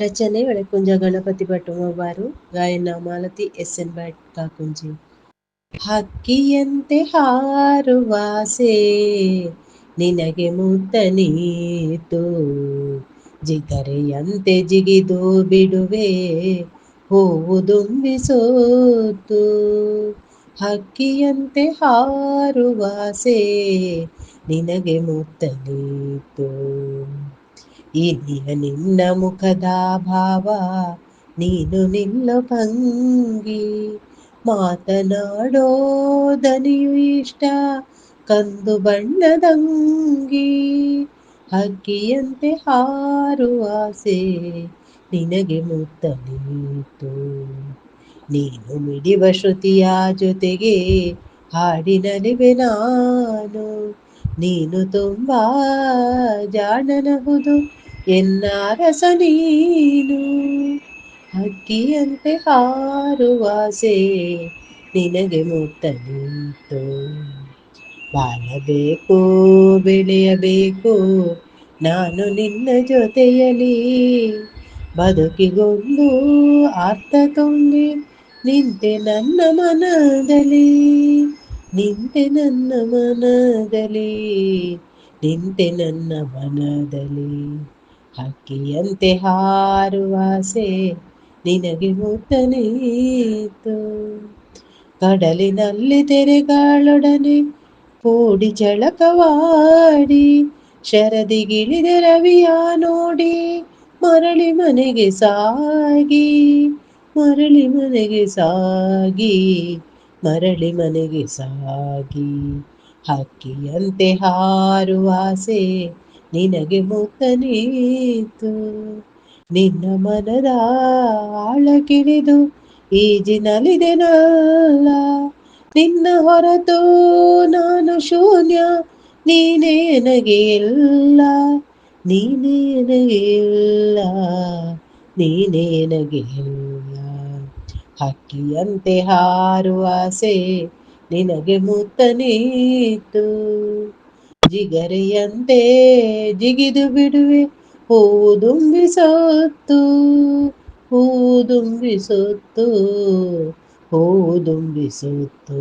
ರಚನೆ ಒಳಕುಂಜ ಗಣಪತಿ ಭಟ್ ಮೊಬಾರು ಗಾಯನ Malathi S N Bhat Kakunji. ಹಕ್ಕಿಯಂತೆ ಹಾರುವಾಸೆ ನಿನಗೆ ನೀತು. ಜಿಗರೆಯಂತೆ ಜಿಗಿದು ಬಿಡುವೆ, ಹೂವು ದುಂಬಿಸೋತು ಹಕ್ಕಿಯಂತೆ ಹಾರುವಾಸೆ ನಿನಗೆ ನೀತು. ಇನಿಯ ನಿನ್ನ ಮುಖದ ಭಾವ ನೀನು ನಿಲ್ಲ ಭಂಗಿ. ಮಾತನಾಡೋ ದನಿಯು ಇಷ್ಟ, ಕಂದು ಬಣ್ಣದಂಗಿ. ಹಕ್ಕಿಯಂತೆ ಹಾರುವಾಸೆ ನಿನಗೆ ಮುತ್ತ ನೀತು ನೀನು ಮಿಡಿವ ಶ್ರುತಿಯ ಜೊತೆಗೆ ಹಾಡಿನಲಿವೆ ನಾನು. ನೀನು ತುಂಬಾ ಜಾಣನಹುದು ಎನ್ನ ರಸ ನೀನು ಹಕ್ಕಿಯಂತೆ ಹಾರುವಾಸೆ ನಿನಗೆ ಮುಟ್ಟಲಿತ್ತು ಬಾಳಬೇಕು ಬೆಳೆಯಬೇಕು ನಾನು ನಿನ್ನ ಜೊತೆಯಲ್ಲಿ ಬದುಕಿಗೊಂದು ಅರ್ಥ ತುಂಬಿ ನಿಂತೆ ನನ್ನ ಮನದಲ್ಲಿ ನಿಂತೆ ನನ್ನ ಮನದಲ್ಲಿ ನಿಂತೆ ನನ್ನ ಮನದಲ್ಲಿ ಹಕ್ಕಿಯಂತೆ ಹಾರುವಾಸೆ ನಿನಗೆ ಮುತ್ತ ನೀತು. ಕಡಲಿನಲ್ಲಿ ತೆರೆಗಳೊಡನೆ ಕೂಡಿ ಜಳಕವಾಡಿ, ಶರದಿಗಿಳಿದ ರವಿಯ ನೋಡಿ ಮರಳಿ ಮನೆಗೆ ಸಾಗಿ, ಮರಳಿ ಮನೆಗೆ ಸಾಗಿ, ಮರಳಿ ಮನೆಗೆ ಸಾಗಿ. ಹಕ್ಕಿಯಂತೆ ಹಾರುವಾಸೆ ನಿನಗೆ ಮುಖನೀತು ನೀತು. ನಿನ್ನ ಮನದ ಆಳಕ್ಕಿಳಿದು ಈಜಿನಲಿದೆನಲ್ಲ ನಿನ್ನ ಹೊರತು ನಾನು ಶೂನ್ಯ, ನೀನೇ ನನಗೆ ಎಲ್ಲ ನೀನೇ ನನಗೆ ಎಲ್ಲ ನೀನೇ ನನಗೆ ಎಲ್ಲ ಹಕ್ಕಿಯಂತೆ ಹಾರುವಾಸೆ ನಿನಗೆ ಮುತ್ತ ನೀತು. ಜಿಗರೆಯಂತೆ ಜಿಗಿದು ಬಿಡುವೆ. ಹೂವು ದುಂಬಿಸೊತ್ತು ಹೂವು ದುಂಬಿಸೊತ್ತು ಹೂವು ದುಂಬಿಸೊತ್ತು